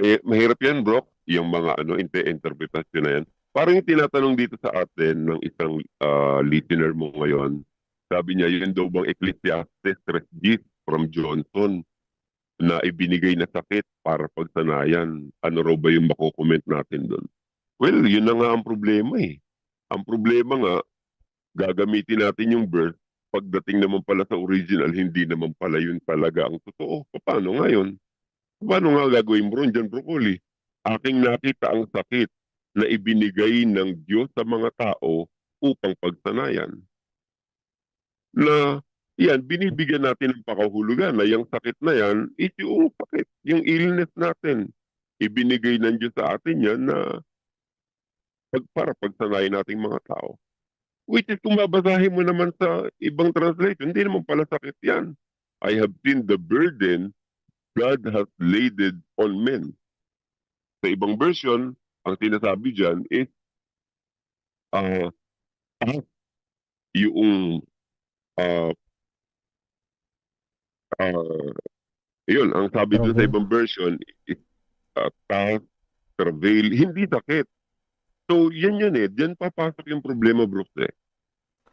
Eh, mahirap yan, bro. Yung mga ano, inter interpretasyon na yan. Parang yung tinatanong dito sa atin ng isang ah, listener mo ngayon, sabi niya, yun daw bang Ecclesiastes 3 from Johnson na ibinigay na sakit para pagsanayan. Ano raw ba yung mako-comment natin doon? Well, yun na nga ang problema eh. Ang problema nga, gagamitin natin yung birth, pagdating naman pala sa original, hindi naman pala yun talaga ang totoo. Paano nga yun? Paano nga gagawin ron dyan, broccoli? Aking nakita ang sakit na ibinigay ng Diyos sa mga tao upang pagsanayan. Na yan, binibigyan natin ng pakahulugan na yung sakit na yan, is yung sakit, yung illness natin. Ibinigay ng Diyos sa atin yan na pag, para pagsanayan nating mga tao. Which is kung babasahin mo naman sa ibang translation, hindi naman pala sakit yan. I have seen the burden God has laid it on men. Sa ibang version, ang sinasabi dyan is uh, yung uh, uh, yun, ang sabi doon sa ibang version is uh, task, travail, hindi sakit. So, yan yun eh. Diyan papasok yung problema, Brooks eh.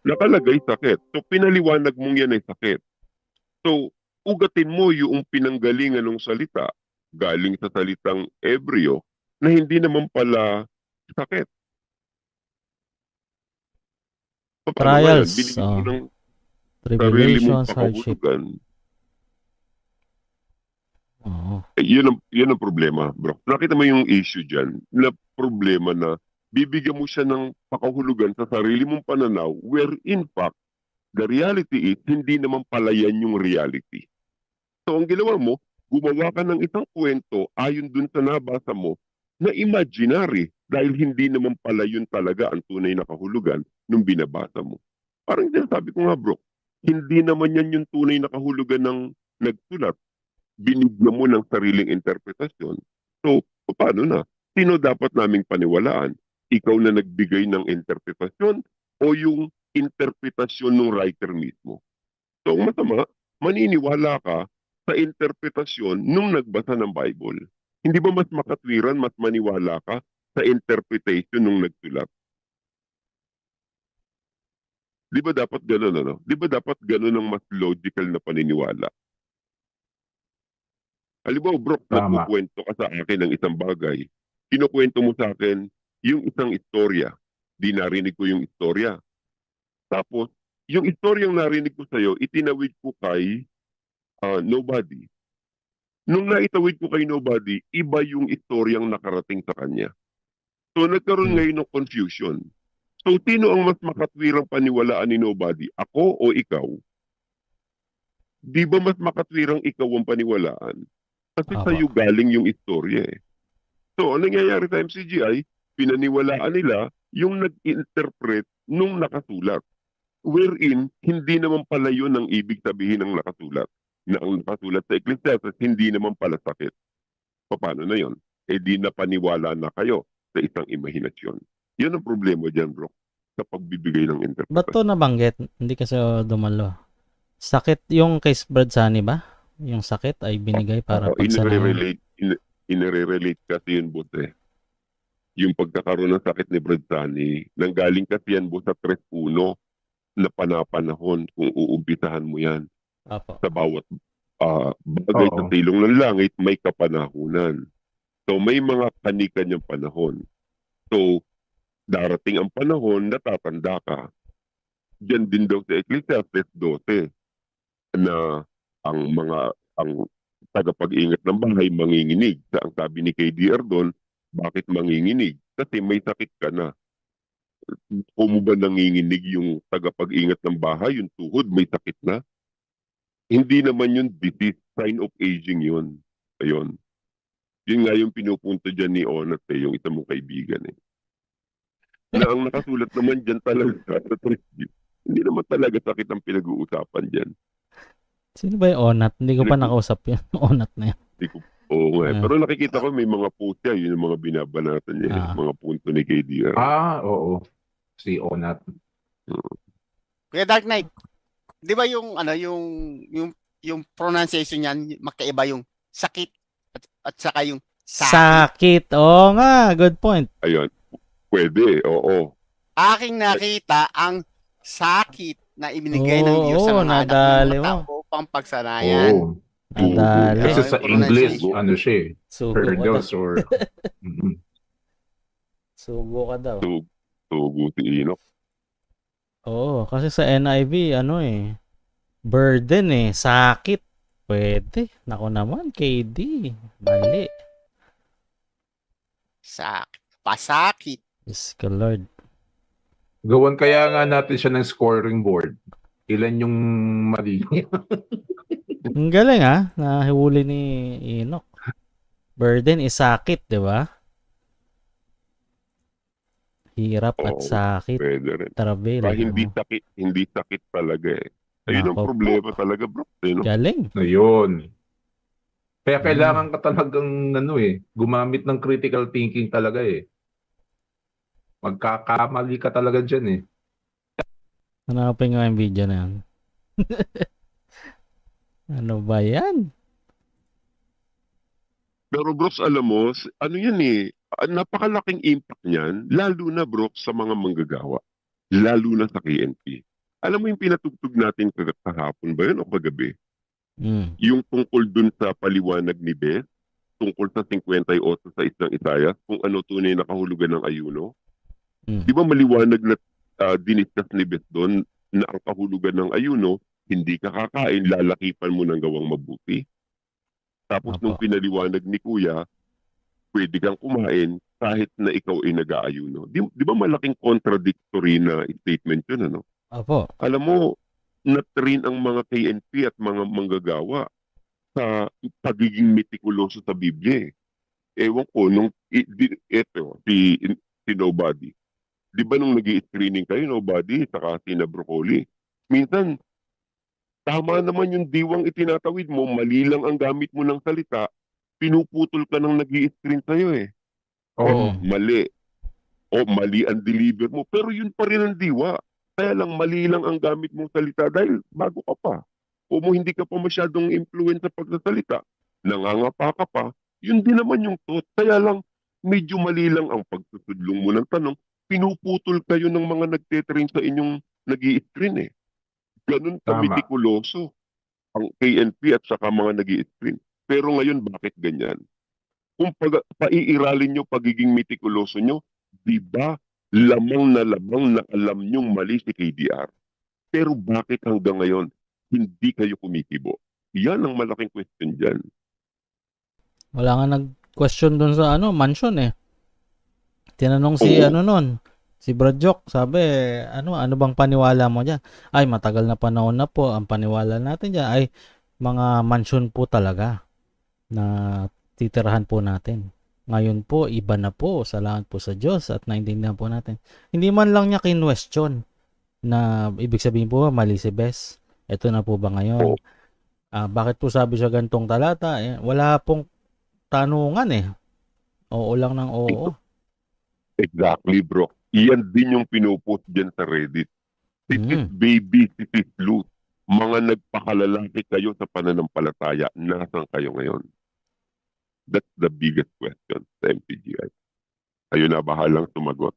Nakalagay sakit. So, pinaliwanag mong yan ay sakit. So, ugatin mo yung pinanggalingan ng salita galing sa salitang Ebreo na hindi naman pala sakit. Paano? Trials, Binigyan oh. ng sarili mong Tribulations, hardship. pakahulugan. Oo. Eh, yun, ang, yun ang problema, bro. Nakita mo yung issue dyan, na problema na bibigyan mo siya ng pakahulugan sa sarili mong pananaw where in fact, the reality is, hindi naman pala yan yung reality. So, ang ginawa mo, gumawa ka ng isang kwento ayon dun sa nabasa mo na imaginary dahil hindi naman pala yun talaga ang tunay na kahulugan nung binabasa mo. Parang sinasabi ko nga, bro, hindi naman yan yung tunay na kahulugan ng nagsulat binigyan mo ng sariling interpretasyon. So, paano na? Sino dapat naming paniwalaan? Ikaw na nagbigay ng interpretasyon o yung interpretasyon ng writer mismo? So, masama, maniniwala ka sa interpretasyon nung nagbasa ng Bible. Hindi ba mas makatwiran, mas maniwala ka sa interpretation nung nagsulat? Di ba dapat ganun, ano? Di ba dapat ganun ang mas logical na paniniwala? Halimbawa, bro, Tama. nagkukwento ka sa akin ng isang bagay. Kinukwento mo sa akin yung isang istorya. Di narinig ko yung istorya. Tapos, yung istoryang narinig ko sa'yo, itinawid ko kay ah, nobody. Nung naitawid ko kay nobody, iba yung istoryang nakarating sa kanya. So, nagkaroon Hmm. ngayon ng confusion. So, sino ang mas makatwirang paniwalaan ni nobody? Ako o ikaw? Di ba mas makatwirang ikaw ang paniwalaan? Kasi Tama. sa'yo galing yung istorya eh. So, ang nangyayari sa MCGI, pinaniwalaan nila yung nag-interpret nung nakasulat. Wherein, hindi naman pala yun ang ibig sabihin ng nakasulat. Na ang nakasulat sa Ecclesiastes, hindi naman pala sakit. Paano na yon? Eh di na paniwala na kayo sa isang imahinasyon. Yun ang problema dyan, bro. Sa pagbibigay ng Ba't interpretasyon. to nabanggit? Hindi kasi dumalo. Sakit yung kay Brad Sunny ba? Yung sakit ay binigay para Oo, pagsanayan. inire-relate, in, inire-relate kasi yun, bote. Yung pagkakaroon ng sakit ni Brad Sunny, nanggaling kasi yan, bo, sa 3-1 na panapanahon kung uumpisahan mo yan Apo. sa bawat ah, bagay sa Oo. silong ng langit, may kapanahunan. So, may mga kanikanyang panahon. So, darating ang panahon, natatanda ka. Diyan din daw sa Ecclesiastes 12 na ang mga ang tagapag-ingat ng bahay manginginig. Sa ang sabi ni KDR doon, bakit manginginig? Kasi may sakit ka na. Kung mo ba nanginginig yung tagapag-ingat ng bahay, yung tuhod, may sakit na? Hindi naman yun disease, sign of aging yun. Ayun. Yun nga yung pinupunto dyan ni Onat eh, yung isang mong kaibigan eh. Na ang nakasulat naman dyan talaga sa Trisbit, hindi naman talaga sakit ang pinag-uusapan dyan. Sino ba yung Onat? Hindi ko pa Hindi. nakausap yung Onat na yan. Oo nga eh. Ah. Pero nakikita ko may mga post niya, yun yung mga binabanatan niya, Ah. mga punto ni KDR. Ah, oo. Si Onat. Kuya Dark Knight, 'di ba yung ano yung yung yung pronunciation niyan magkaiba yung sakit at, at saka yung Sakit. Oo nga, good point. Ayun. Pwede, oo. Aking nakita ang sakit na ibinigay ng Diyos sa mga anak nadali ng mga mo. tao upang pagsanayan. Oo. Nadali. Kasi sa English, ano siya eh. Sugo ka daw. Perdos or... Sugo ka daw. Tugo si Enoch. Oo, kasi sa NIV, ano eh, burden eh, sakit. Pwede. Nako naman, KD. Mali. Sakit. Pasakit. Diyos ko Lord. Gawan kaya nga natin siya ng scoring board. Ilan yung mali niya? Ang galing ah, nahuli ni Enoch. Burden is sakit, di ba? Hirap at Oo, sakit. Pwede rin. Travel. Ah, hindi ano. sakit, hindi sakit talaga eh. Ayun ang Nako problema talaga, bro. Eh, no? Galing. Ayun. Kaya Mm. kailangan ka talagang ano eh, gumamit ng critical thinking talaga eh. Magkakamali ka talaga dyan eh. Hanapin nga yung video na yan. ano ba yan? Pero bros, alam mo, ano yan eh, napakalaking impact niyan, lalo na bro sa mga manggagawa. Lalo na sa KNP. Alam mo yung pinatugtog natin kahapon ba yun o kagabi? Mm. Yung tungkol dun sa paliwanag ni Beth, tungkol sa 58 sa isang Isayas, kung ano tunay na kahulugan ng ayuno. Mm. Di ba maliwanag na uh, diniscuss ni Beth doon na ang kahulugan ng ayuno, hindi ka kakain, lalakipan mo ng gawang mabuti. Tapos Apo. nung pinaliwanag ni Kuya, pwede kang kumain kahit na ikaw ay nag-aayuno. Di, di ba malaking contradictory na statement yun, ano? Opo. Alam mo, na-train ang mga KNP at mga manggagawa sa pagiging metikuloso sa Biblia. Eh. Ewan ko, nung, eto, si, si Nobody. Di ba nung nag screening kayo, Nobody, saka si na Broccoli, minsan, tama naman yung diwang itinatawid mo, mali lang ang gamit mo ng salita, pinuputol ka ng nag screen sa'yo eh. Oo. Mm. Mali. O mali ang deliver mo. Pero yun pa rin ang diwa. Kaya lang mali lang ang gamit mong salita dahil bago ka pa. O mo hindi ka pa masyadong influence sa pagsasalita. Nangangapa ka pa. Yun din naman yung thought. Kaya lang medyo mali lang ang pagsusudlong mo ng tanong. Pinuputol kayo ng mga nagtetrain sa inyong nag screen eh. Ganun ka Tama. ang KNP at saka mga nag screen Pero ngayon, bakit ganyan? Kung pag, paiiralin nyo pagiging metikuloso nyo, di ba lamang na lamang na alam nyong mali si KDR? Pero bakit hanggang ngayon, hindi kayo kumikibo? Yan ang malaking question dyan. Wala nga nag-question dun sa ano, mansion eh. Tinanong si Oo. ano nun, si Bradjok, sabi, ano, ano bang paniwala mo dyan? Ay, matagal na panahon na po, ang paniwala natin dyan ay mga mansion po talaga na titirahan po natin. Ngayon po, iba na po, salamat po sa Diyos at naintindihan po natin. Hindi man lang niya kinwestiyon na ibig sabihin po, mali si Bes. Ito na po ba ngayon? Ah, bakit po sabi siya gantong talata? Eh, wala pong tanungan eh. Oo lang ng oo. Exactly, bro. Iyan din yung pinupost dyan sa Reddit. This is Mm. baby, this is loot. Mga nagpakalalaki kayo sa pananampalataya, nasan kayo ngayon? That's the biggest question sa MPGI. Kayo na bahalang sumagot.